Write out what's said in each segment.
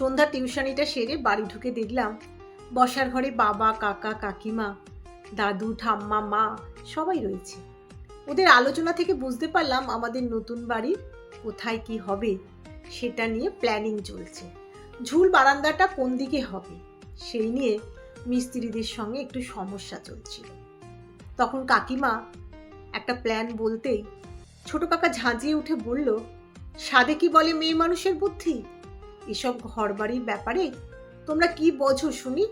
সন্ধ্যা টিউশনিটা সেরে বাড়ি ঢুকে দেখলাম বসার ঘরে বাবা, কাকা, কাকিমা, দাদু, ঠাম্মা, মা সবাই রয়েছে। ওদের আলোচনা থেকে বুঝতে পারলাম আমাদের নতুন বাড়ির কোথায় কি হবে সেটা নিয়ে প্ল্যানিং চলছে। ঝুল বারান্দাটা কোন দিকে হবে সেই নিয়ে মিস্ত্রিদের সঙ্গে একটু সমস্যা চলছিল। তখন কাকিমা একটা প্ল্যান বলতেই ছোট কাকা ঝাঁঝিয়ে উঠে বলল, সাদে কি বলে মেয়ে মানুষের বুদ্ধি? এসব ঘরবাড়ির ব্যাপারে? তোমরা কি বোঝো শুনি?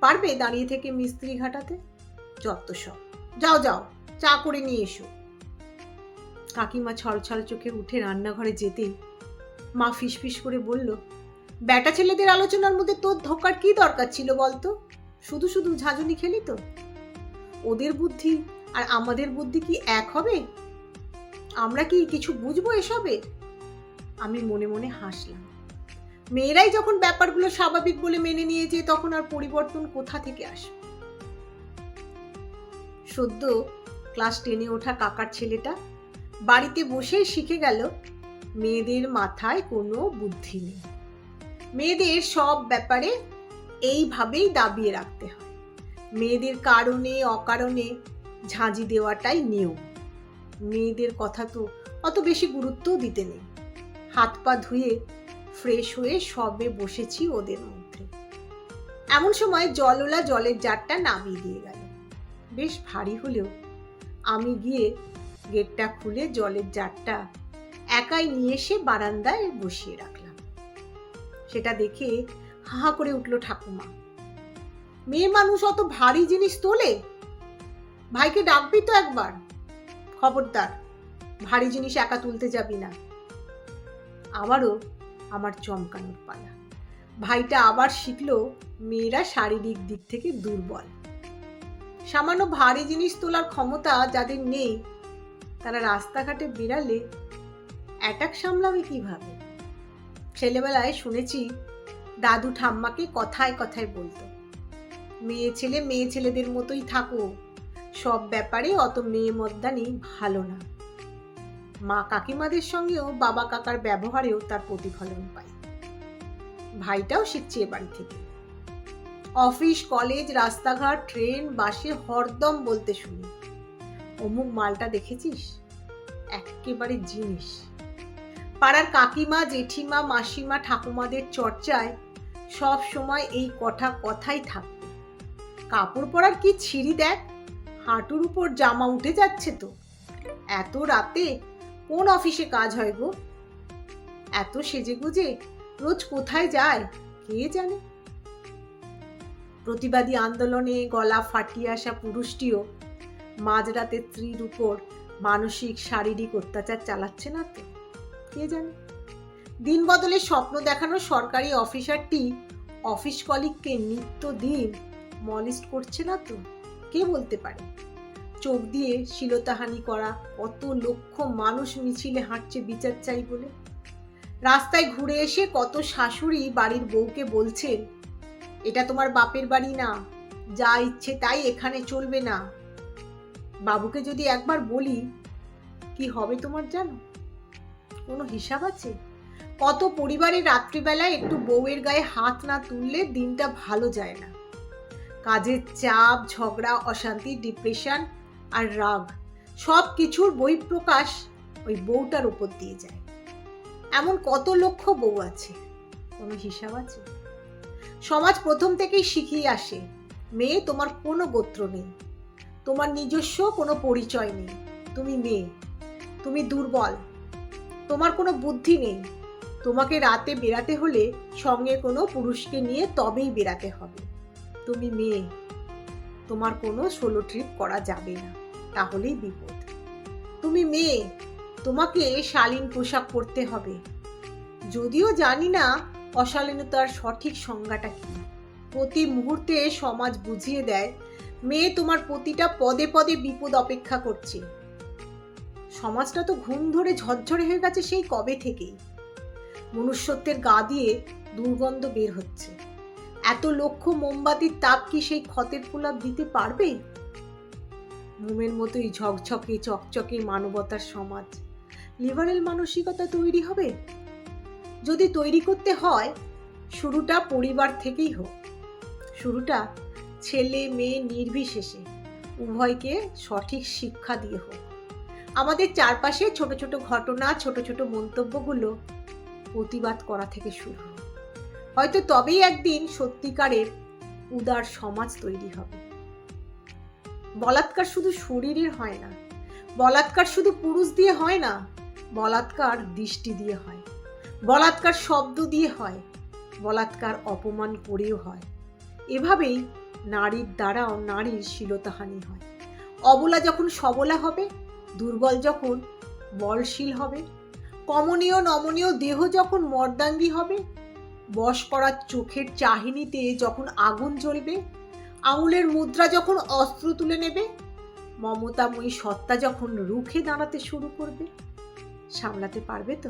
পারবে দাঁড়িয়ে থেকে মিস্ত্রি ঘাটাতে? যত সব। যাও যাও, চা করে নিয়ে এসো। কাকিমা ছলছল চোখে উঠে রান্নাঘরে যেতেই মা ফিসফিস করে বলল, ব্যাটা ছেলেদের আলোচনার মধ্যে তোর ধোকার কি দরকার ছিল বলতো? শুধু শুধু ঝাঁঝুনি খেলি তো? ওদের বুদ্ধি আর আমাদের বুদ্ধি কি এক হবে? আমরা কি কিছু বুঝব এসবে? আমি মনে মনে হাসলাম। মেয়েরাই যখন ব্যাপারগুলো স্বাভাবিক বলে মেনে নিয়েছে, তখন আর পরিবর্তন কোথা থেকে আসবে? সদ্য ক্লাস টেনে ওঠা কাকার ছেলেটা বাড়িতে বসেই শিখে গেল, মেয়েদের মাথায় কোনো বুদ্ধি নেই। মেয়েদের সব ব্যাপারে এইভাবেই দাবিয়ে রাখতে হয়। মেয়েদের কারণে, অকারণে ঝাঁঝি দেওয়াটাই নিয়ম। মেয়েদের কথা তো অত বেশি গুরুত্বও দিতে নেই। হাত পা ধুয়ে ফ্রেশ হয়ে সবে বসেছি ওদের মধ্যে। এমন সময় জলওলা জলের জারটা নামিয়ে দিয়ে গেল। বেশ ভারী হলেও আমি গিয়ে গেটটা খুলে জলের জারটা একাই নিয়ে এসে বারান্দায় বসিয়ে রাখলাম। সেটা দেখে হাহা করে উঠল ঠাকুমা। মেয়ে মানুষ অত ভারী জিনিস তোলে? ভাইকে ডাকবি তো একবার। খবরদার, ভারী জিনিস একা তুলতে যাবি না। আবারও আমার চমকানোর পালা। ভাইটা আবার শিখলো মেয়েরা শারীরিক দিক থেকে দুর্বল। সামান্য ভারী জিনিস তোলার ক্ষমতা যাদের নেই, তারা রাস্তাঘাটে বেরালে অ্যাটাক সামলাবে কীভাবে? ছেলেবেলায় শুনেছি, দাদু ঠাম্মাকে কথায় কথায় বলতো, মেয়ে ছেলে মেয়ে ছেলেদের মতোই থাকো, সব ব্যাপারে অত মেয়ে মদ্দানি ভালো না। মা কাকিমাদের সঙ্গেও বাবা কাকার ব্যবহারেও তার প্রতিফলন পাই। ভাইটাও শিখছে এ বাড়ি থেকে। অফিস, কলেজ, রাস্তাঘাট, ট্রেন, বাসে হরদম বলতে শুনি। অমুক মালটা দেখেছিস? একেবারে জিনিস। পাড়ার কাকিমা, জেঠিমা, মাসিমা, ঠাকুমাদের চর্চায় সব সময় এই কথা কথাই থাকবে কাপড় পরার কি ছিঁড়ি দেখ? হাঁটুর উপর জামা উঠে যাচ্ছে তো। এত রাতে কোন অফিসে কাজ হয় গো? এত সেজে গুজে রোজ কোথায় যায়? কে জানে? প্রতিবাদী আন্দোলনে গলা ফাটিয়ে আসা পুরুষটিও মাঝরাতে স্ত্রীর উপর মানসিক, শারীরিক অত্যাচার চালাচ্ছে না তো? কে জানে? দিন বদলে স্বপ্ন দেখানো সরকারি অফিসারটি অফিস কলিগকে নিত্য দিন মলিস্ট করছে না তো? কে বলতে পারে? চোখ দিয়ে শিলতাহানি করা কত লক্ষ মানুষ মিছিলে হাঁটছে বিচার চাই বলে। রাস্তায় ঘুরে এসে কত শাশুড়ি বাড়ির বউকে বলছেন এটা তোমার বাপের বাড়ি না, যা ইচ্ছে তাই এখানে চলবে না। বাবুকে যদি একবার বলি, কি হবে তোমার জানো? কোনো হিসাব আছে? কত পরিবারের রাত্রিবেলায় একটু বউয়ের গায়ে হাত না তুললে দিনটা ভালো যায় না। কাজের চাপ, ঝগড়া, অশান্তি ডিপ্রেশন আর রাগ, সব কিছুর বই প্রকাশ ওই বউটার উপর দিয়ে যায়। এমন কত লক্ষ বউ আছে? কোনো হিসাব আছে? সমাজ প্রথম থেকেই শিখিয়ে আসে, মেয়ে তোমার কোনো গোত্র নেই। তোমার নিজস্ব কোনো পরিচয় নেই। তুমি মেয়ে। তুমি দুর্বল। তোমার কোনো বুদ্ধি নেই। তোমাকে রাতে বেরাতে হলে সঙ্গে কোনো পুরুষকে নিয়ে তবেই বেরাতে হবে। তুমি মেয়ে। তোমার কোনো সোলো ট্রিপ করা যাবে না। তাহলেই বিপদ। তুমি মেয়ে, তোমাকে শালীন পোশাক পরতে হবে। যদিও জানি না অশালীনতার সঠিক সংজ্ঞাটা কি। প্রতি মুহূর্তে সমাজ বুঝিয়ে দেয়, মেয়ে তোমার প্রতিটা পদে পদে বিপদ অপেক্ষা করছে। সমাজটা তো ঘুম ধরে ঝরঝরে হয়ে গেছে সেই কবে থেকেই। মনুষ্যত্বের গা দিয়ে দুর্গন্ধ বের হচ্ছে। এত লক্ষ মোমবাতির তাপ কি সেই ক্ষতের প্রলাপ দিতে পারবে? মোমের মতোই ঝকঝকে, চকচকে মানবতার সমাজ। লিবারেল মানসিকতা তৈরি হবে? যদি তৈরি করতে হয়, শুরুটা পরিবার থেকেই হোক। শুরুটা ছেলে, মেয়ে নির্বিশেষে, উভয়কে সঠিক শিক্ষা দিয়ে হোক। আমাদের চারপাশে ছোট ছোট ঘটনা, ছোট ছোট মন্তব্যগুলো প্রতিবাদ করা থেকে শুরু। হয়তো তবেই একদিন সত্যিকারের উদার সমাজ তৈরি হবে। বলাৎকার শুধু শরীরের হয় না। বলাৎকার শুধু পুরুষ দিয়ে হয় না, বলাৎকার দৃষ্টি দিয়ে হয়। বলাৎকার শব্দ দিয়ে হয়, বলাৎকার অপমান করেও হয়। এভাবেই নারীর দ্বারাও নারীর শীলতাহানি হয়। অবলা যখন সবলা হবে, দুর্বল যখন বলশীল হবে, কমনীয় নমনীয় দেহ যখন মর্দাঙ্গী হবে, বশ করার চোখের চাহিনিতে যখন আগুন জ্বলবে আঙুলের মুদ্রা যখন অস্ত্র তুলে নেবে, মমতাময়ী সত্তা যখন রুখে দাঁড়াতে শুরু করবে, সামলাতে পারবে তো?